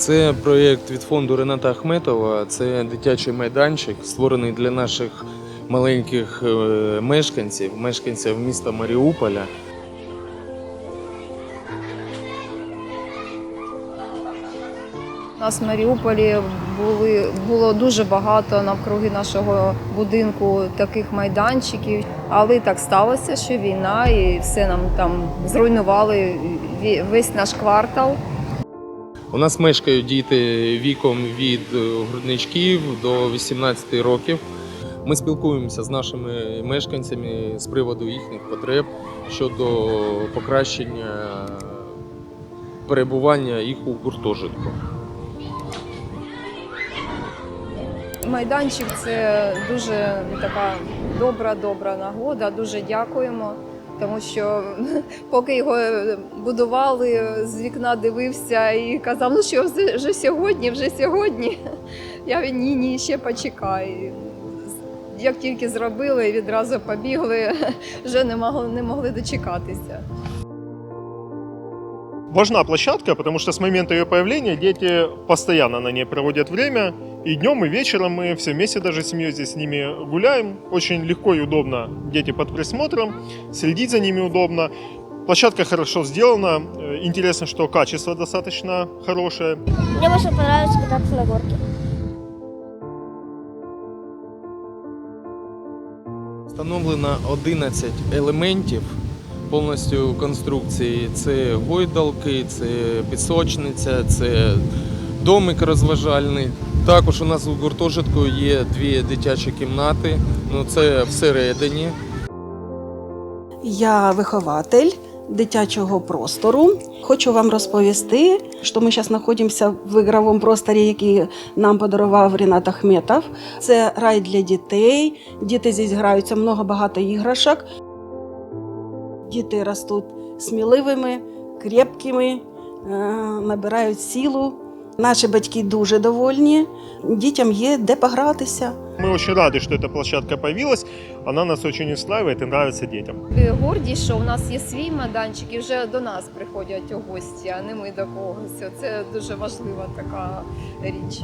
Це проєкт від фонду Рената Ахметова. Це дитячий майданчик, створений для наших маленьких е, мешканців, мешканців міста Маріуполя. У нас в Маріуполі були, було дуже багато навкруги нашого будинку таких майданчиків. Але так сталося, що війна і все нам там зруйнували весь наш квартал. У нас мешкають діти віком від е, грудничків до 18 років. Ми спілкуємося з нашими мешканцями з приводу їхніх потреб щодо покращення перебування їх у гуртожитку. Майданчик це дуже така добра, добра нагода. Дуже дякуємо. Тому що поки його будували, з вікна дивився і казав, ну що вже сьогодні, вже сьогодні. Я ні, ні, ще почекай. Як тільки зробили, відразу побігли, вже не могли, не могли дочекатися. Важна площадка, потому что с момента ее появления дети постоянно на ней проводят время. И днем, и вечером мы все вместе даже с семьей здесь с ними гуляем. Очень легко и удобно дети под присмотром, следить за ними удобно. Площадка хорошо сделана. Э, Интересно, что качество достаточно хорошее. Мне больше понравилось кататься на горке. Встановлено 11 елементів повністю конструкції. Це гойдалки, це пісочниця, це домик розважальний. Також у нас у гуртожитку є дві дитячі кімнати. Ну це всередині. Я вихователь дитячого простору. Хочу вам розповісти, що ми зараз знаходимося в ігровому просторі, який нам подарував Рінат Ахметов. Це рай для дітей. Діти здесь граються много багато іграшок. Діти ростуть сміливими, крепкими, е, набирають силу. Наші батьки дуже довольні. Дітям є де погратися. Мы очень рады, что эта площадка появилась. Она нас очень устраивает и нравится детям. І гордість, що у нас є свій майданчик, і вже до нас приходять у гості, а не ми до когось. Це дуже важлива така річ.